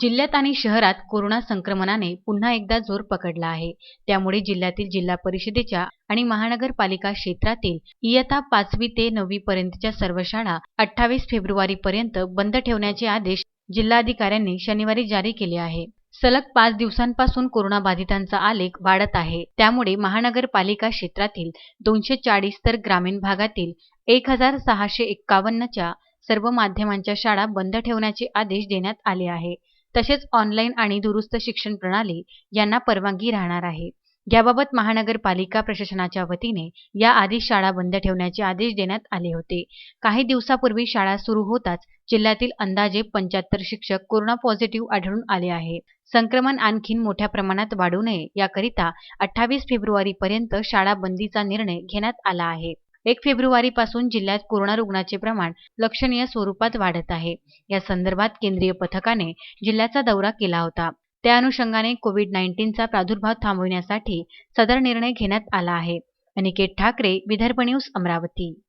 जिल्ह्यात आणि शहरात कोरोना संक्रमणाने पुन्हा एकदा जोर पकडला आहे. त्यामुळे जिल्ह्यातील जिल्हा परिषदेच्या आणि महानगरपालिका क्षेत्रातील इयत्ता पाचवी ते नववी पर्यंतच्या सर्व शाळा अठ्ठावीस फेब्रुवारी पर्यंत बंद ठेवण्याचे आदेश जिल्हाधिकाऱ्यांनी शनिवारी जारी केले आहे. सलग पाच दिवसांपासून कोरोनाबाधितांचा आलेख वाढत आहे. त्यामुळे महानगरपालिका क्षेत्रातील दोनशे चाळीस तर ग्रामीण भागातील एक हजार सहाशे एक्कावन्नच्या सर्व माध्यमांच्या शाळा बंद ठेवण्याचे आदेश देण्यात आले आहे. तसेच ऑनलाईन आणि दुरुस्त शिक्षण प्रणाली यांना परवानगी राहणार आहे. याबाबत महानगरपालिका प्रशासनाच्या वतीने याआधी शाळा बंद ठेवण्याचे आदेश देण्यात आले होते. काही दिवसापूर्वी शाळा सुरू होताच जिल्ह्यातील अंदाजे पंच्याहत्तर शिक्षक कोरोना पॉझिटिव्ह आढळून आले आहे संक्रमण आणखीन मोठ्या प्रमाणात वाढू नये याकरिता अठ्ठावीस फेब्रुवारीपर्यंत शाळा बंदीचा निर्णय घेण्यात आला आहे. एक फेब्रुवारीपासून जिल्ह्यात कोरोना रुग्णाचे प्रमाण लक्षणीय स्वरूपात वाढत आहे. या संदर्भात केंद्रीय पथकाने जिल्ह्याचा दौरा केला होता. त्या अनुषंगाने कोविड नाईन्टीनचा प्रादुर्भाव थांबविण्यासाठी सदर निर्णय घेण्यात आला आहे. अनिकेत ठाकरे विदर्भ न्यूज अमरावती.